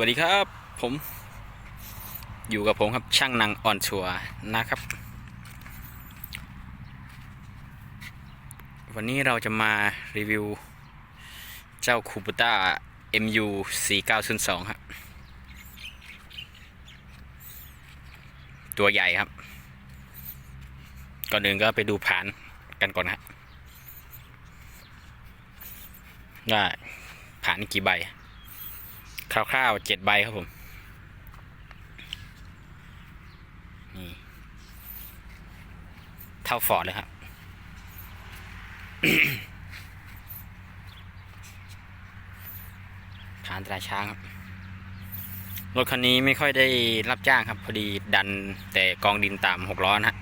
วัสดีครับ ผมอยู่กับผมครับช่างนังอ่อนชัวนะครับ วันนี้เราจะมารีวิว เจ้าคูปต้า MU 4902ครับ ตัวใหญ่ครับ ก่อนอื่นก็ไปดูผานกันก่อนครับว่าผานกี่ใบ คร่าวๆเจ็ดใบครับผม นี่ เท่าฟอร์ดเลยครับฐานตราช้างครับ รถคันนี้ไม่ค่อยได้รับจ้างครับ พอดีดันแต่กองดินตามหกล้อนะฮะ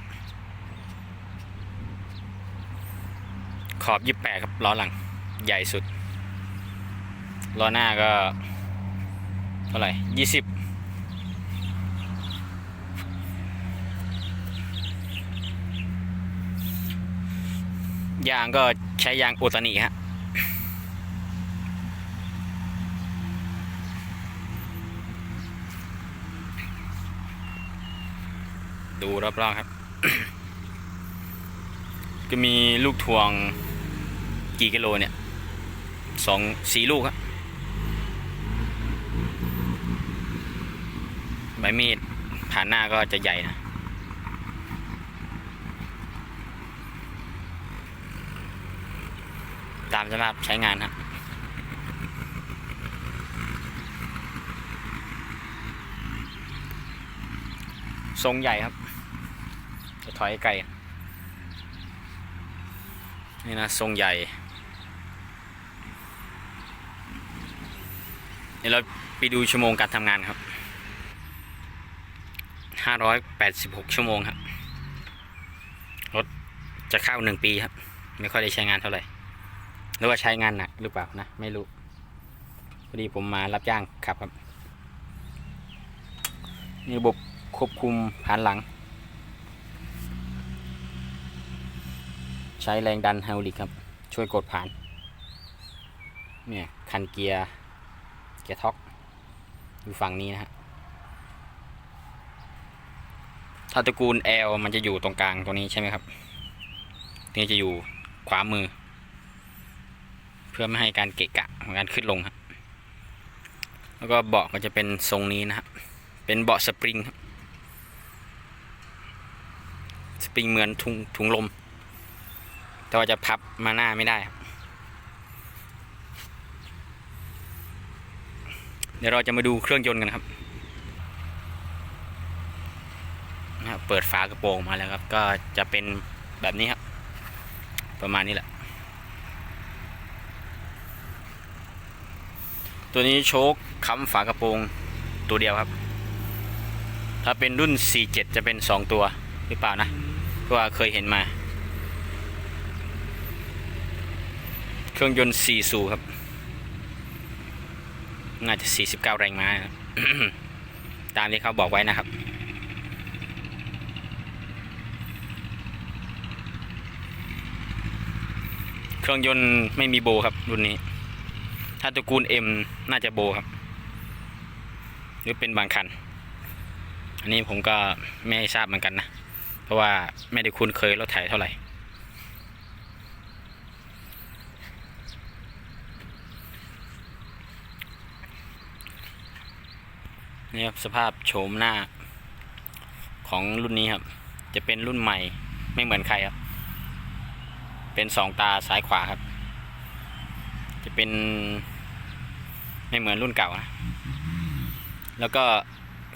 ขอบยี่แปดครับล้อหลัง ใหญ่สุด ล้อหน้าก็ เท่าไหร่ยี่สิบยางก็ใช้ยางอุตนิฮะดูรอบๆครับ ก็มีลูกทวงกี่กิโลเนี่ยสองสี่ลูกครับ ใบมีดผ่านหน้าก็จะใหญ่นะตามสภาพใช้งานครับทรงใหญ่ครับ จะถอยไกลนี่นะทรงใหญ่ ดี๋ยวเราไปดูชั่วโมงการทำงานครับห้าร้อยแปดสิบหกชั่วโมงครับ รถจะเข้าหนึ่งปีครับ ไม่ค่อยได้ใช้งานเท่าไหร่ หรือว่าใช้งานหนักหรือเปล่านะ ไม่รู้พอดีผมมารับจ้างขับครับ มีระบบควบคุมผ่านหลัง ใช้แรงดันไฮดรอลิกครับ ช่วยกดผ่าน เนี่ย คันเกียร์ เกียร์ท็อกอยู่ฝั่งนี้นะฮะถ้าตระกูล L มันจะอยู่ตรงกลางตรงนี้ใช่ไหมครับนี่จะอยู่ขวามือ เพื่อไม่ให้การเกะกะของการขึ้นลงครับแล้วก็เบาะก็จะเป็นทรงนี้นะครับเป็นเบาะสปริงครับสปริงเหมือนถุงถุงลม แต่ว่าจะพับมาหน้าไม่ได้ครับ ดี๋ยวเราจะมาดูเครื่องยนต์กันครับนะครับเปิดฝากระโปรงมาแล้วครับ ก็จะเป็นแบบนี้ครับ ประมาณนี้แหละ ตัวนี้โชคค้ำฝากระโปรงตัวเดียวครับ ถ้าเป็นรุ่น 47 จะเป็น 2 ตัวหรือเปล่านะเพราะว่าเคยเห็นมา เครื่องยนต์4สูบครับ น่าจะ 49 แรงม้าตามที่เขาบอกไว้นะครับ เครื่องยนต์ไม่มีโบครับรุ่นนี้ ถ้าตระกูล M น่าจะโบครับ หรือเป็นบางคัน อันนี้ผมก็ไม่ทราบเหมือนกันนะ เพราะว่าไม่ได้คุ้นเคยรถไถเท่าไหร่ นี่ครับสภาพโฉมหน้า ของรุ่นนี้ครับ จะเป็นรุ่นใหม่ไม่เหมือนใครครับ เป็นสองตาซ้ายขวาครับ จะเป็นไม่เหมือนรุ่นเก่านะแล้วก็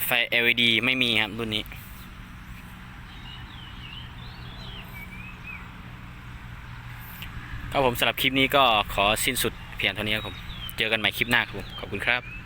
ไฟ LED ไม่มีครับรุ่นนี้ ครับผมสำหรับคลิปนี้ก็ขอสิ้นสุดเพียงเท่านี้ครับผม เจอกันใหม่คลิปหน้าครับผม ขอบคุณครับ